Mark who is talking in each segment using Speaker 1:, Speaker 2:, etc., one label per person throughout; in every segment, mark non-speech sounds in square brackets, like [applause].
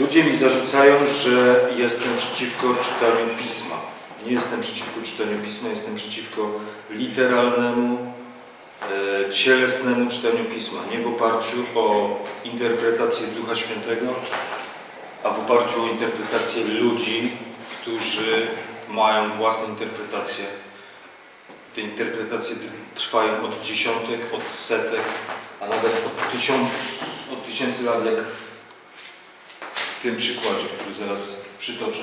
Speaker 1: Ludzie mi zarzucają, że jestem przeciwko czytaniu pisma. Nie jestem przeciwko czytaniu pisma, jestem przeciwko literalnemu, e, cielesnemu czytaniu pisma. Nie w oparciu o interpretację Ducha Świętego, a w oparciu o interpretację ludzi, którzy mają własne interpretacje. Te interpretacje trwają od dziesiątek, od setek, a nawet od, tysiąc, od tysięcy lat, jak w tym przykładzie, który zaraz przytoczę.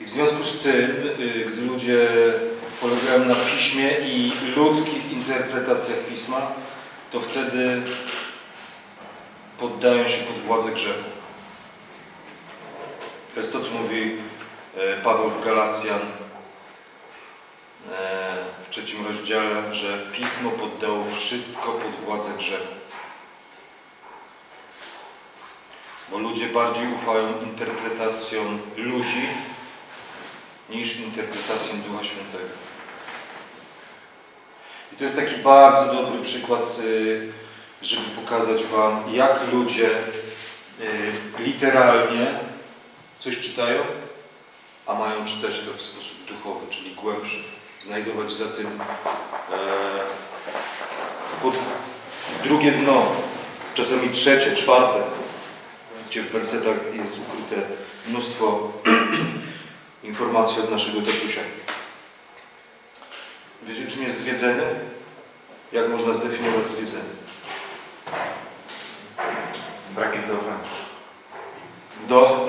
Speaker 1: I w związku z tym, y, gdy ludzie polegają na piśmie i ludzkich interpretacjach pisma, to wtedy poddają się pod władzę grzechu. To jest to, co mówi e, Paweł w Galacjan e, w trzecim rozdziale, że Pismo poddało wszystko pod władzę grzechu. Bo ludzie bardziej ufają interpretacjom ludzi niż interpretacjom Ducha Świętego. I to jest taki bardzo dobry przykład, y, żeby pokazać Wam, jak ludzie y, literalnie coś czytają, a mają czytać to w sposób duchowy, czyli głębszy. Znajdować za tym e, drugie dno, czasami trzecie, czwarte, gdzie w wersetach jest ukryte mnóstwo [clears throat] informacji od naszego tatusia. Wiecie, czym jest zwiedzenie? Jak można zdefiniować zwiedzenie?
Speaker 2: Brakiem zaufania.
Speaker 1: Do,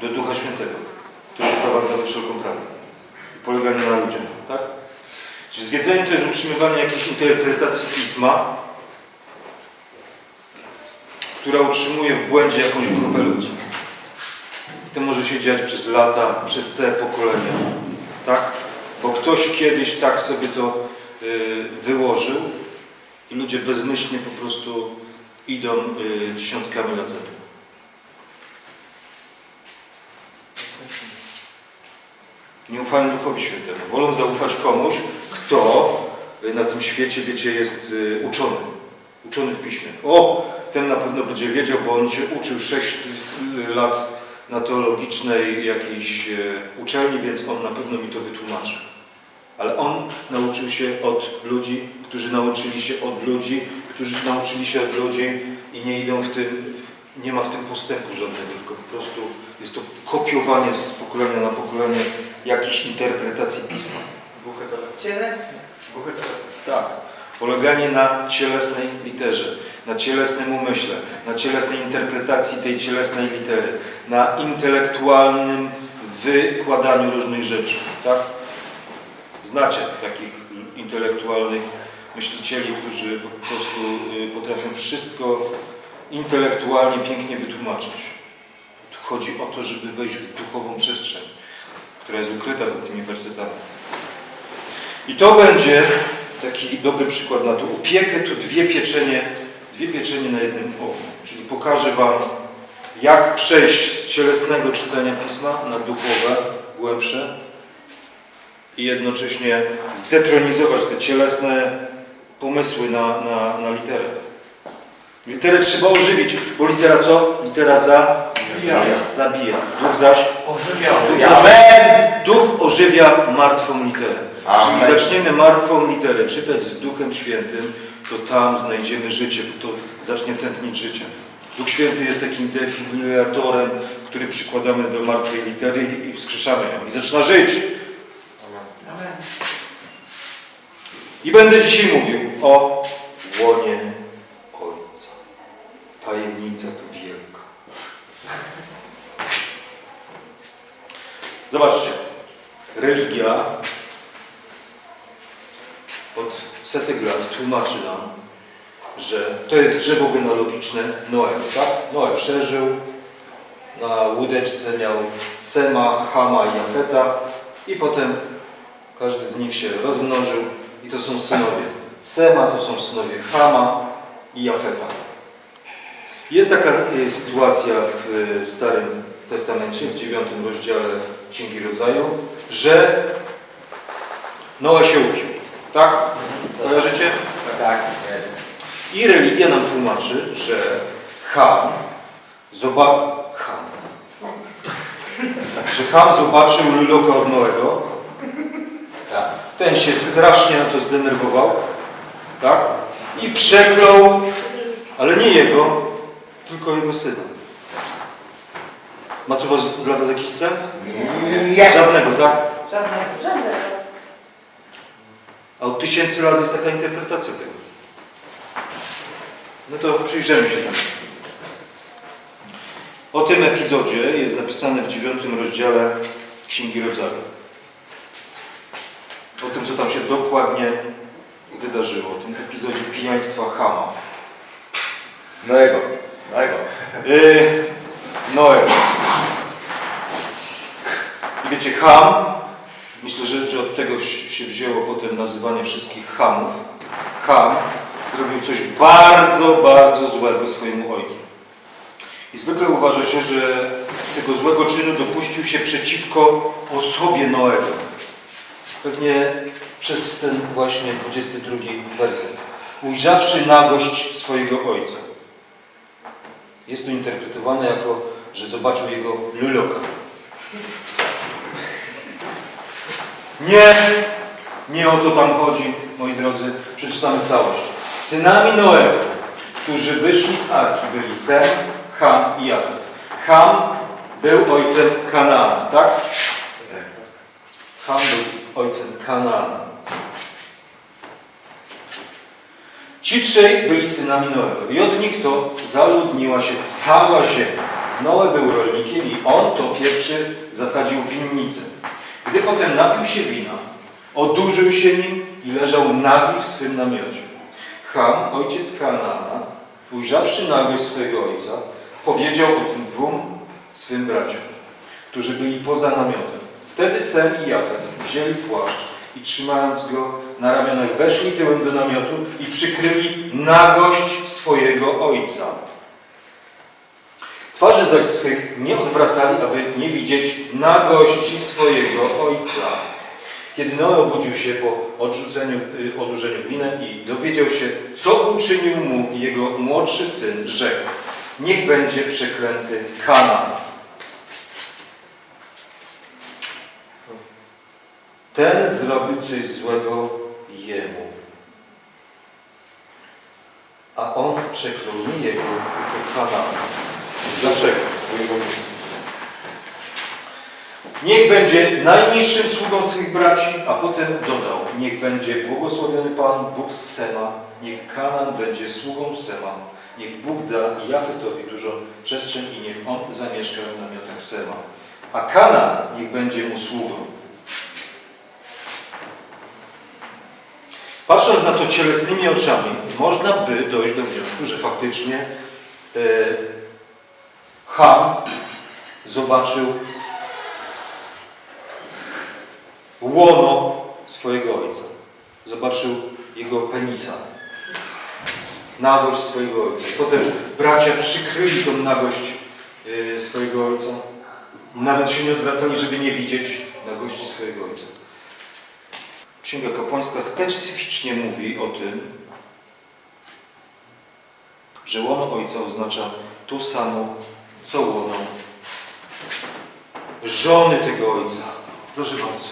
Speaker 1: do Ducha Świętego, który wprowadza we wszelką prawdę. I poleganie na ludziach, tak? Czyli zwiedzenie to jest utrzymywanie jakiejś interpretacji Pisma, która utrzymuje w błędzie jakąś grupę ludzi. I to może się dziać przez lata, przez całe pokolenia, tak? Bo ktoś kiedyś tak sobie to y, wyłożył i ludzie bezmyślnie po prostu idą y, dziesiątkami lat za. Nie ufają Duchowi Świętemu. Wolą zaufać komuś, kto y, na tym świecie, wiecie, jest uczony. Uczony w piśmie. O, ten na pewno będzie wiedział, bo on się uczył 6 lat na teologicznej jakiejś y, uczelni, więc on na pewno mi to wytłumaczy. Ale on nauczył się od ludzi, którzy nauczyli się od ludzi, którzy nauczyli się od ludzi i nie idą w tym, nie ma w tym postępu żadnego, tylko po prostu jest to kopiowanie z pokolenia na pokolenie jakiejś interpretacji pisma.
Speaker 3: Cielesny.
Speaker 1: Tak. Poleganie na cielesnej literze, na cielesnym umyśle, na cielesnej interpretacji tej cielesnej litery, na intelektualnym wykładaniu różnych rzeczy. Tak? Znacie takich intelektualnych myślicieli, którzy po prostu y, potrafią wszystko intelektualnie pięknie wytłumaczyć. Tu chodzi o to, żeby wejść w duchową przestrzeń, która jest ukryta za tymi wersetami. I to będzie taki dobry przykład na to. Upiekę tu dwie pieczenie, dwie pieczenie na jednym ogniu. Czyli pokażę Wam, jak przejść z cielesnego czytania Pisma na duchowe, głębsze i jednocześnie zdetronizować te cielesne pomysły na, na, na literę. Literę trzeba ożywić, bo litera co? Litera za, zabija. Duch zaś Duch, zaś, duch ożywia martwą literę.
Speaker 2: Amen.
Speaker 1: Czyli zaczniemy martwą literę czytać z Duchem Świętym, to tam znajdziemy życie, bo to zacznie tętnić życie. Duch Święty jest takim defibrylatorem, który przykładamy do martwej litery i- wskrzeszamy ją. I zaczyna żyć.
Speaker 3: Amen.
Speaker 1: I będę dzisiaj mówił o łonie Ojca. Tajemnica to wielka. Zobaczcie. Religia od setek lat tłumaczy nam, że to jest drzewo genealogiczne Noego, tak? Noe przeżył, na łódeczce miał Sema, Hama i Jafeta i potem każdy z nich się rozmnożył i to są synowie. Sema to są synowie Hama i Jafeta. Jest taka e, sytuacja w e, Starym Testamencie, w dziewiątym rozdziale Księgi Rodzaju, że Noe się upił. Tak? Kojarzycie?
Speaker 2: Tak, jest.
Speaker 1: I religia nam tłumaczy, że Ham zoba... Ham. Że Ham zobaczył Luloka od Noego. Ten się strasznie na to zdenerwował. Tak? I przeklął, ale nie jego, tylko jego syna. Ma to was, dla Was jakiś sens?
Speaker 3: Nie.
Speaker 1: Żadnego, tak?
Speaker 3: Żadnego.
Speaker 4: Żadnego.
Speaker 1: A od tysięcy lat jest taka interpretacja tego. No to przyjrzymy się temu. O tym epizodzie jest napisane w dziewiątym rozdziale Księgi Rodzaju. O tym, co tam się dokładnie wydarzyło. O tym epizodzie pijaństwa Hama.
Speaker 2: Noego. Noego.
Speaker 1: Yy, Noe. I wiecie, Ham, myślę, że, że od tego się wzięło potem nazywanie wszystkich Hamów. Ham zrobił coś bardzo, bardzo złego swojemu ojcu. I zwykle uważa się, że tego złego czynu dopuścił się przeciwko osobie Noego. Pewnie przez ten właśnie 22 werset. Ujrzawszy nagość swojego ojca. Jest to interpretowane jako, że zobaczył jego luloka. Nie, nie o to tam chodzi, moi drodzy. Przeczytamy całość. Synami Noego, którzy wyszli z Arki, byli Sem, Ham i Jafet. Ham był ojcem Kanaana, tak? Ham był ojcem Kanaana. Ci trzej byli synami Noego i od nich to zaludniła się cała ziemia. Noe był rolnikiem i on to pierwszy zasadził winnicę. Gdy potem napił się wina, odurzył się nim i leżał nagi w swym namiocie. Ham, ojciec Kanaana, ujrzawszy nagość swojego ojca, powiedział o tym dwóm swym braciom, którzy byli poza namiotem. Wtedy Sem i Jafet wzięli płaszcz i trzymając go na ramionach weszli tyłem do namiotu i przykryli nagość swojego ojca. Twarzy zaś swych nie odwracali, aby nie widzieć nagości swojego ojca. Kiedy Noe obudził się po odrzuceniu, y, odurzeniu winem i dowiedział się, co uczynił mu jego młodszy syn, rzekł, niech będzie przeklęty Kanaan. Ten zrobił coś złego jemu. A on przeklął nie Dlaczego? Niech będzie najniższym sługą swych braci, a potem dodał, niech będzie błogosławiony Pan, Bóg z Sema, niech Kanan będzie sługą Sema, niech Bóg da Jafetowi dużo przestrzeń i niech on zamieszka w namiotach Sema. A Kanan niech będzie mu sługą. Patrząc na to cielesnymi oczami, można by dojść do wniosku, że faktycznie e, Ham zobaczył łono swojego ojca. Zobaczył jego penisa. Nagość swojego ojca. Potem bracia przykryli tą nagość e, swojego ojca. Nawet się nie odwracali, żeby nie widzieć nagości swojego ojca. Księga kapłańska specyficznie mówi o tym, że łono ojca oznacza to samo, co łono żony tego ojca. Proszę bardzo.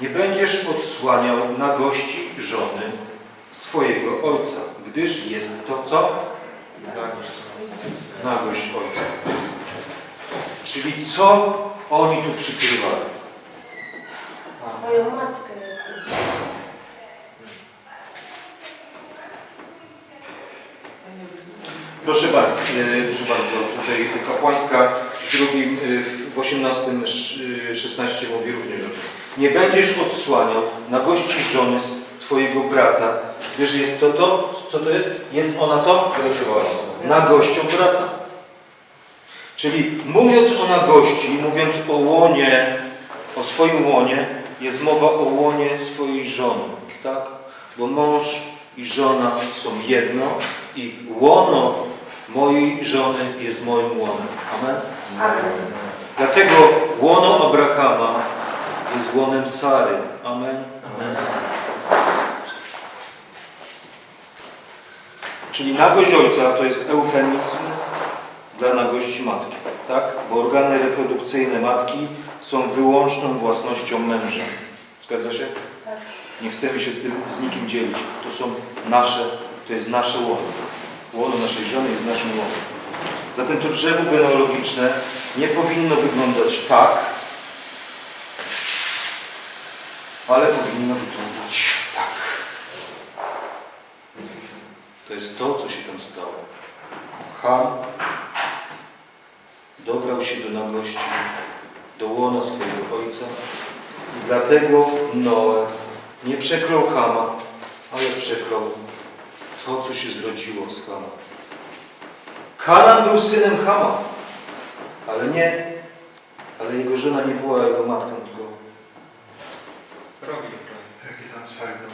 Speaker 1: Nie będziesz odsłaniał nagości żony swojego ojca, gdyż jest to co? Nagość ojca. Czyli co oni tu przykrywali?
Speaker 4: Moją matkę.
Speaker 1: Proszę bardzo, e, proszę bardzo, tutaj kapłańska w drugim, e, w 18, sz- e, 16 mówi również. Nie będziesz odsłaniał nagości żony z Twojego brata, gdyż jest co to? Co to jest? Jest ona co? Nagością brata. Czyli mówiąc o nagości, mówiąc o łonie, o swoim łonie, jest mowa o łonie swojej żony, tak? Bo mąż i żona są jedno i łono mojej żony jest moim łonem. Amen?
Speaker 4: Amen.
Speaker 1: Dlatego łono Abrahama jest łonem Sary. Amen? Czy Czyli nagość ojca to jest eufemizm dla nagości matki, tak? Bo organy reprodukcyjne matki są wyłączną własnością męża. Zgadza się? Nie chcemy się z, tym, z nikim dzielić. To są nasze, to jest nasze łono. Łono naszej żony jest naszym łonem. Zatem to drzewo genealogiczne nie powinno wyglądać tak, ale powinno wyglądać tak. To jest to, co się tam stało. Ham dobrał się do nagości, do łona swojego ojca i dlatego Noe nie przeklął Hama, ale przeklął to, co się zrodziło z Hama. Kanan był synem Hama, ale nie, ale jego żona nie była jego matką, tylko
Speaker 4: Robi Jaki tam Sargon.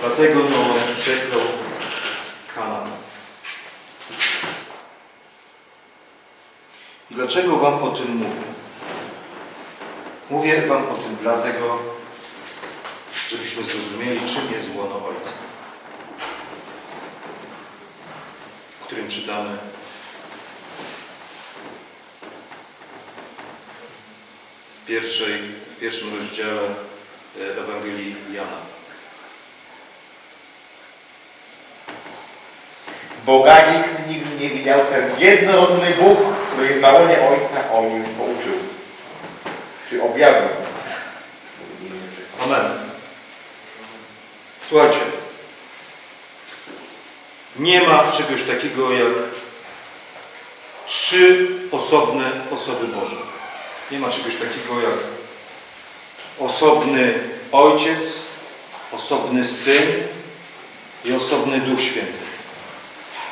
Speaker 1: Dlatego Noe przeklął Kanaan. I dlaczego Wam o tym mówię? Mówię Wam o tym dlatego, żebyśmy zrozumieli, czym jest łono Ojca, w którym czytamy w, pierwszej, w pierwszym rozdziale e, Ewangelii Jana.
Speaker 2: Boga nikt nigdy nie widział, ten jednorodny Bóg, który jest na łonie Ojca, On już pouczył. Czy objawił.
Speaker 1: Amen. Słuchajcie. Nie ma czegoś takiego jak trzy osobne osoby Boże. Nie ma czegoś takiego jak osobny Ojciec, osobny Syn i osobny Duch Święty.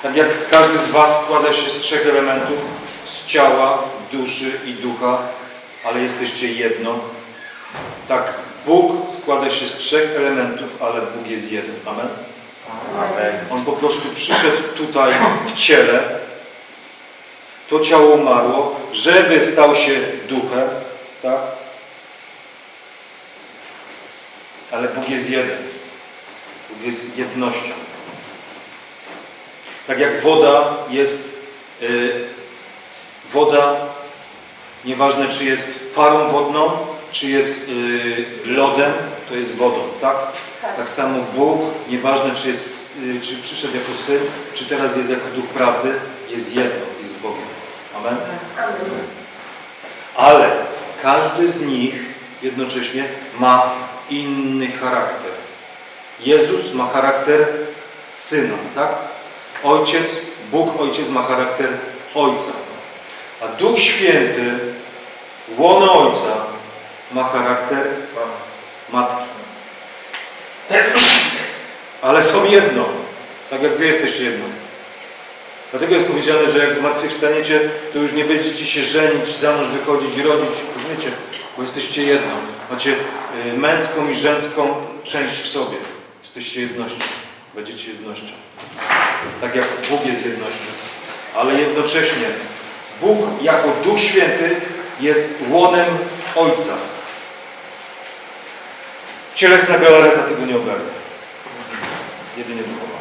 Speaker 1: Tak jak każdy z Was składa się z trzech elementów, z ciała, duszy i ducha, ale jesteście jedno, tak, Bóg składa się z trzech elementów, ale Bóg jest jeden. Amen?
Speaker 2: Amen.
Speaker 1: On po prostu przyszedł tutaj w ciele. To ciało umarło, żeby stał się duchem, tak? Ale Bóg jest jeden. Bóg jest jednością. Tak jak woda jest y, woda, nieważne czy jest parą wodną, czy jest y, lodem, to jest wodą, tak? Tak samo Bóg, nieważne czy, jest, y, czy przyszedł jako Syn, czy teraz jest jako Duch Prawdy, jest jedno, jest Bogiem. Amen? Ale każdy z nich jednocześnie ma inny charakter. Jezus ma charakter Syna, tak? Ojciec, Bóg Ojciec ma charakter Ojca. A Duch Święty, łono Ojca, ma charakter Matki. Ale są jedno, tak jak Wy jesteście jedno. Dlatego jest powiedziane, że jak zmartwychwstaniecie, to już nie będziecie się żenić, za mąż wychodzić, rodzić, rozumiecie? Bo jesteście jedno. Macie y, męską i żeńską część w sobie. Jesteście jednością. Będziecie jednością. Tak jak Bóg jest jednością. Ale jednocześnie Bóg jako Duch Święty jest łonem Ojca. Cielesna galareta tego nie ogarnia. Jedynie duchowa.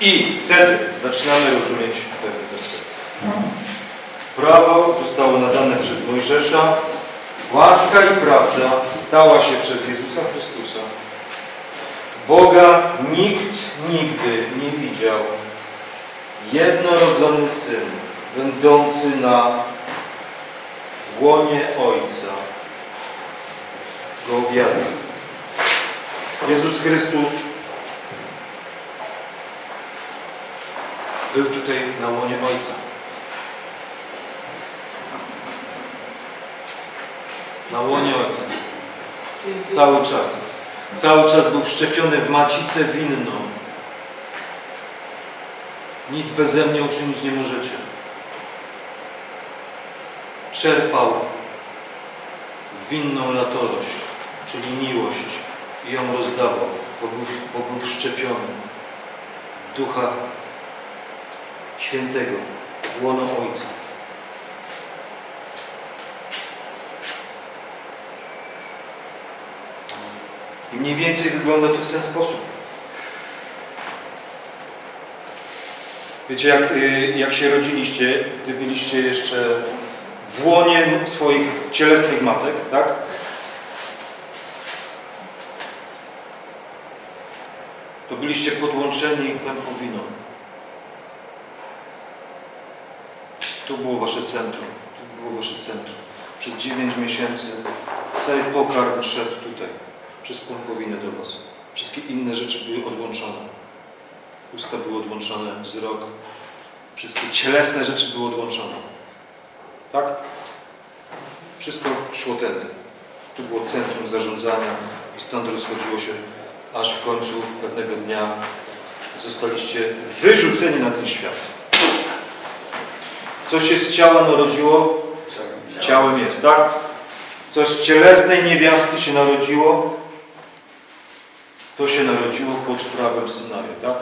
Speaker 1: I wtedy zaczynamy rozumieć pewne wersety. Prawo zostało nadane przez Mojżesza, łaska i prawda stała się przez Jezusa Chrystusa. Boga nikt nigdy nie widział. Jednorodzony Syn, będący na łonie Ojca, go objawił. Jezus Chrystus był tutaj na łonie Ojca. Na łonie Ojca. Cały czas. Cały czas był wszczepiony w macicę winną. Nic beze mnie uczynić nie możecie. Czerpał winną latorość, czyli miłość i ją rozdawał, bo był, bo był wszczepiony w Ducha Świętego, w łono Ojca. I mniej więcej wygląda to w ten sposób. Wiecie, jak, y, jak się rodziliście, gdy byliście jeszcze w łonie swoich cielesnych matek, tak? To byliście podłączeni pępowiną. To było wasze centrum. To było wasze centrum. Przez 9 miesięcy cały pokarm szedł tutaj, przez pępowinę do was. Wszystkie inne rzeczy były odłączone. Usta były odłączone, wzrok. Wszystkie cielesne rzeczy były odłączone. Tak? Wszystko szło tędy. Tu było centrum zarządzania i stąd rozchodziło się, aż w końcu pewnego dnia zostaliście wyrzuceni na ten świat. Co się z ciała narodziło, ciałem jest, tak? Co z cielesnej niewiasty się narodziło, to się narodziło pod prawem Synaju, tak?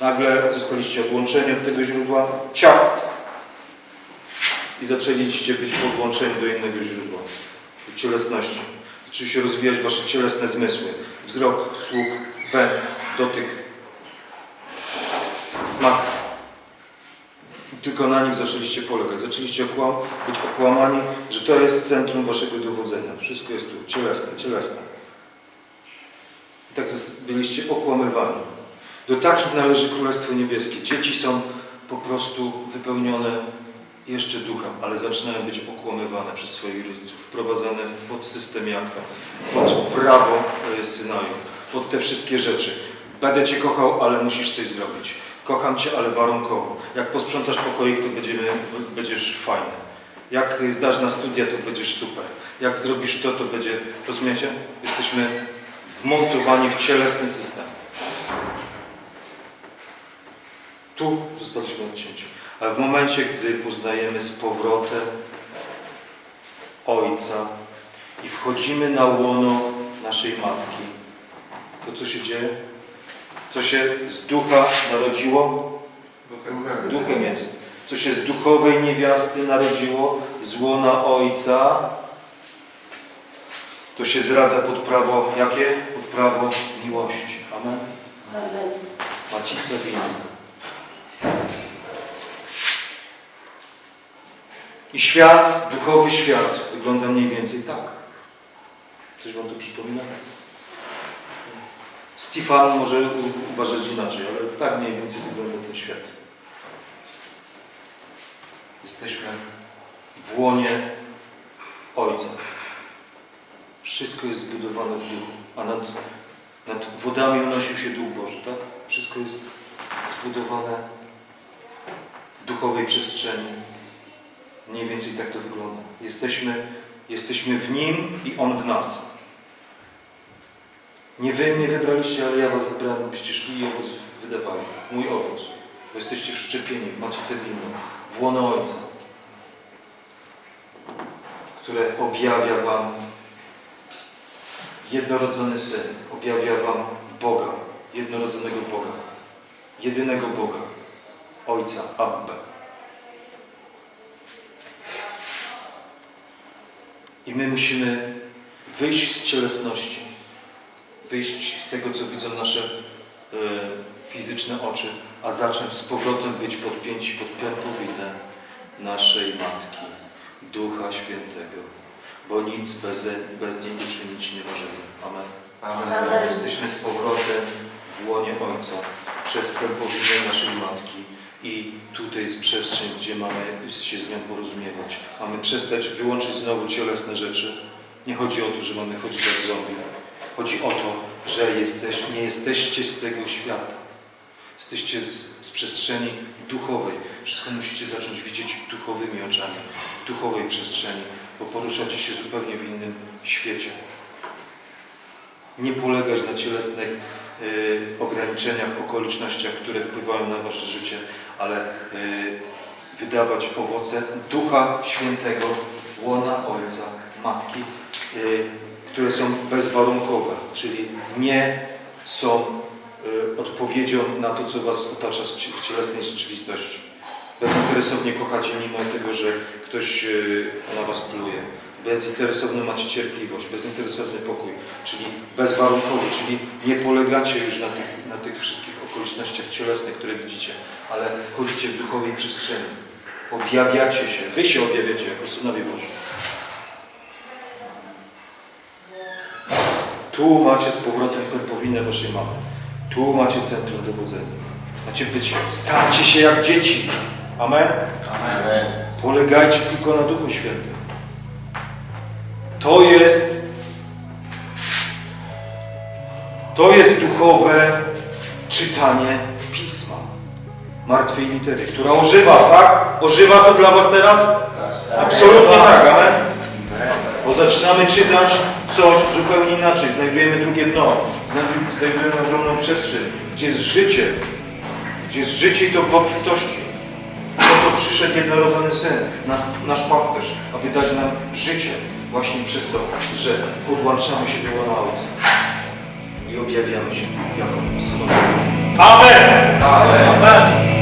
Speaker 1: Nagle zostaliście odłączeni od tego źródła, ciach! I zaczęliście być podłączeni do innego źródła, do cielesności. Zaczęły się rozwijać wasze cielesne zmysły. Wzrok, słuch, węch, dotyk, smak. I tylko na nich zaczęliście polegać. Zaczęliście okłam, być okłamani, że to jest centrum waszego dowodzenia. Wszystko jest tu, cielesne, cielesne. I tak byliście okłamywani. Do takich należy Królestwo Niebieskie. Dzieci są po prostu wypełnione jeszcze duchem, ale zaczynają być okłamywane przez swoich rodziców, wprowadzane pod system Jachwę, pod prawo e, Synaju, pod te wszystkie rzeczy. Będę Cię kochał, ale musisz coś zrobić. Kocham Cię, ale warunkowo. Jak posprzątasz pokoik, to będziemy, będziesz fajny. Jak zdasz na studia, to będziesz super. Jak zrobisz to, to będzie... Rozumiecie? Jesteśmy wmontowani w cielesny system. Tu zostaliśmy odcięci. Ale w momencie, gdy poznajemy z powrotem Ojca i wchodzimy na łono naszej Matki, to co się dzieje? Co się z ducha narodziło? Duchem jest. Co się z duchowej niewiasty narodziło? Z łona Ojca. To się zradza pod prawo jakie? Pod prawo miłości. Amen.
Speaker 3: Amen.
Speaker 1: Macica wina. I świat, duchowy świat wygląda mniej więcej tak. Coś wam to przypomina? Stefan może uważać inaczej, ale tak mniej więcej wygląda ten świat. Jesteśmy w łonie Ojca. Wszystko jest zbudowane w duchu, a nad, nad wodami unosił się Duch Boży, tak? Wszystko jest zbudowane w duchowej przestrzeni. Mniej więcej tak to wygląda. Jesteśmy, jesteśmy w Nim i On w nas. Nie Wy mnie wybraliście, ale ja Was wybrałem, byście szli i owoc wydawali. Mój owoc. Bo jesteście wszczepieni w macice winną, w łono Ojca, które objawia Wam jednorodzony Syn, objawia Wam Boga, jednorodzonego Boga, jedynego Boga, Ojca, Abba. I my musimy wyjść z cielesności, wyjść z tego, co widzą nasze e, fizyczne oczy, a zacząć z powrotem być podpięci pod pępowinę naszej Matki, Ducha Świętego, bo nic bez, bez niej uczynić nie możemy. Amen.
Speaker 3: Amen.
Speaker 1: Jesteśmy z powrotem w łonie Ojca przez pępowinę naszej Matki i tutaj jest przestrzeń, gdzie mamy się z nią porozumiewać. Mamy przestać wyłączyć znowu cielesne rzeczy. Nie chodzi o to, że mamy chodzić jak zombie. Chodzi o to, że jesteś, nie jesteście z tego świata. Jesteście z, z przestrzeni duchowej. Wszystko musicie zacząć widzieć duchowymi oczami, duchowej przestrzeni, bo poruszacie się zupełnie w innym świecie nie polegać na cielesnych ograniczeniach, okolicznościach, które wpływają na Wasze życie, ale y, wydawać owoce Ducha Świętego, łona Ojca, Matki, y, które są bezwarunkowe, czyli nie są y, odpowiedzią na to, co Was otacza w cielesnej rzeczywistości. Bezinteresownie kochacie mimo tego, że ktoś y, na Was pluje. Bezinteresowny macie cierpliwość, bezinteresowny pokój, czyli bezwarunkowy, czyli nie polegacie już na tych, na tych wszystkich okolicznościach cielesnych, które widzicie, ale chodzicie w duchowej przestrzeni. Objawiacie się, wy się objawiacie jako synowie Boży. Tu macie z powrotem pępowinę waszej mamy. Tu macie centrum dowodzenia. Macie być, stańcie się jak dzieci. Amen?
Speaker 2: Amen.
Speaker 1: Polegajcie tylko na Duchu Świętym. To jest to jest duchowe czytanie Pisma. Martwej litery, która ożywa, tak? Ożywa to dla Was teraz? Absolutnie tak, amen? Bo zaczynamy czytać coś zupełnie inaczej. Znajdujemy drugie dno. Znajdu- Znajdujemy ogromną przestrzeń, gdzie jest życie. Gdzie jest życie i to w obfitości. Po to przyszedł jednorodzony Syn, nas, nasz pasterz, aby dać nam życie właśnie przez to, że podłączamy się do Ojca i objawiamy się jako synowie Boży.
Speaker 2: Amen. Amen.